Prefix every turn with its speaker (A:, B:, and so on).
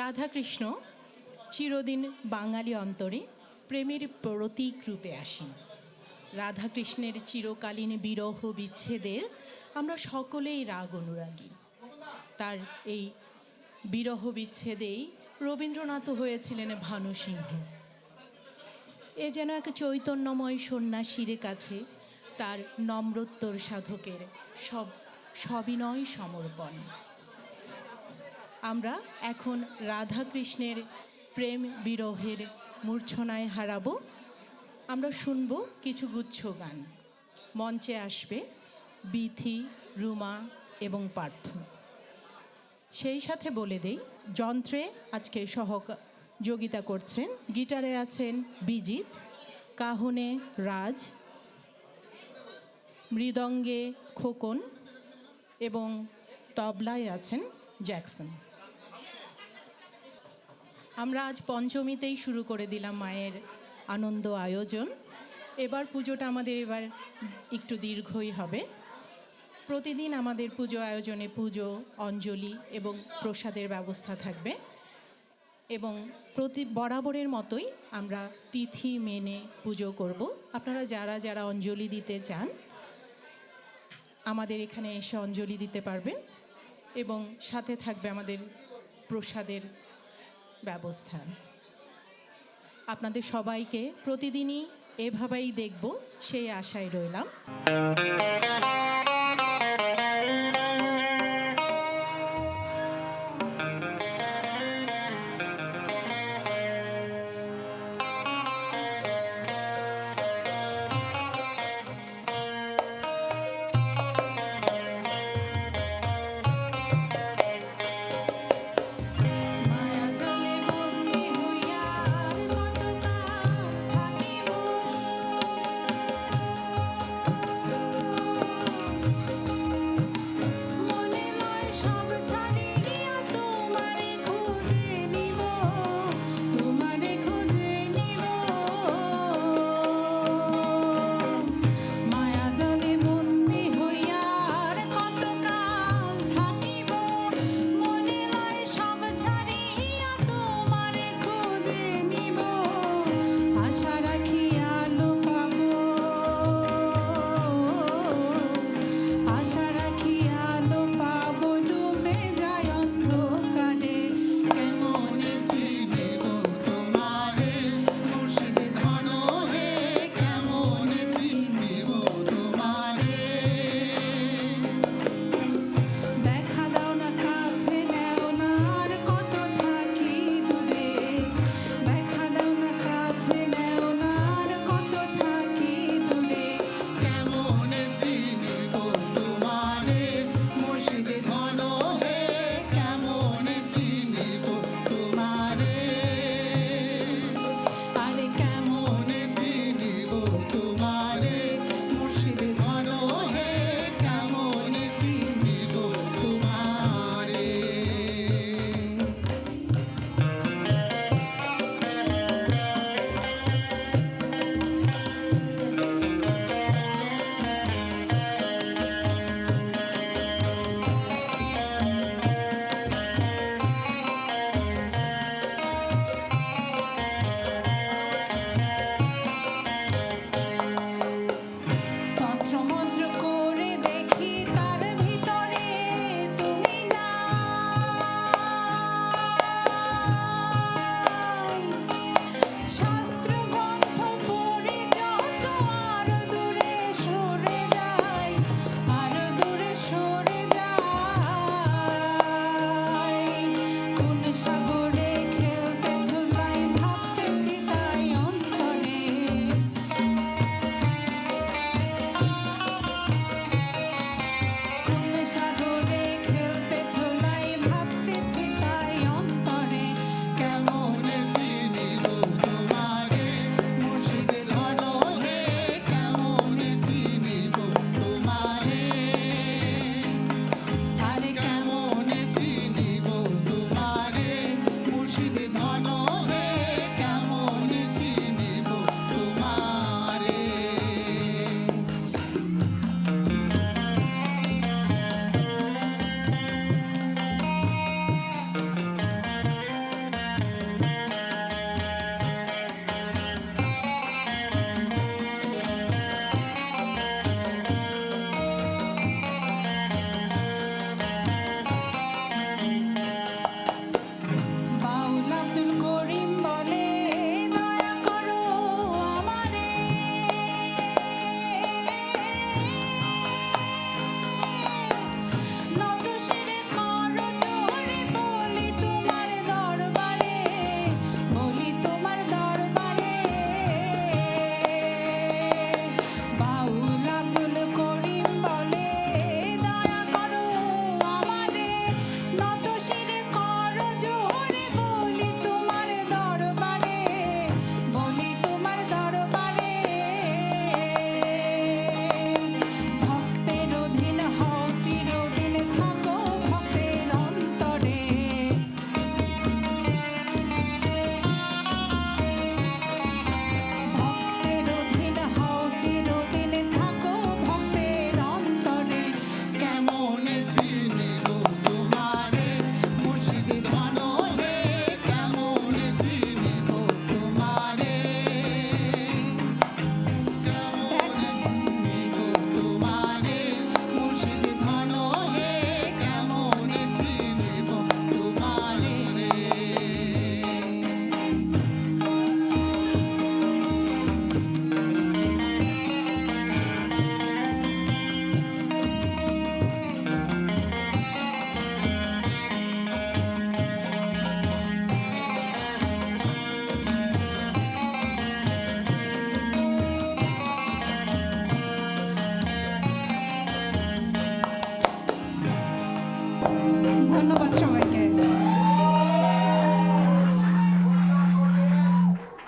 A: রাধাকৃষ্ণ চিরদিন বাঙালি অন্তরে প্রেমের প্রতীক রূপে আসেন। রাধাকৃষ্ণের চিরকালীন বিরহ বিচ্ছেদের আমরা সকলেই রাগ অনুরাগী। তার এই বিরহ বিচ্ছেদেই রবীন্দ্রনাথ হয়েছিলেন ভানু সিংহ এ যেন এক চৈতন্যময় সন্ন্যাসীর কাছে তার নম্রোত্তর সাধকের সব সবিনয় সমর্পণ। আমরা এখন রাধা কৃষ্ণের প্রেম বিরহের মূর্ছনায় হারাবো। আমরা শুনব কিছু গুচ্ছ গান। মঞ্চে আসবে বিথি, রুমা এবং পার্থ। সেই সাথে বলে দেই, যন্ত্রে আজকে সহযোগিতা করছেন। গিটারে আছেন বিজিত কাহনে রাজ, মৃদঙ্গে খোকন এবং তবলায় আছেন জ্যাকসন। আমরা আজ পঞ্চমীতেই শুরু করে দিলাম মায়ের আনন্দ আয়োজন। এবার পুজোটা আমাদের এবার একটু দীর্ঘই হবে। প্রতিদিন আমাদের পুজো আয়োজনে পুজো, অঞ্জলি এবং প্রসাদের ব্যবস্থা থাকবে এবং প্রতি বরাবরের মতোই আমরা তিথি মেনে পুজো করব। আপনারা যারা যারা অঞ্জলি দিতে চান, আমাদের এখানে এসে অঞ্জলি দিতে পারবেন এবং সাথে থাকবে আমাদের প্রসাদের ব্যবস্থা। আপনাদের সবাইকে প্রতিদিনই এভাবেই দেখব সেই আশায় রইলাম।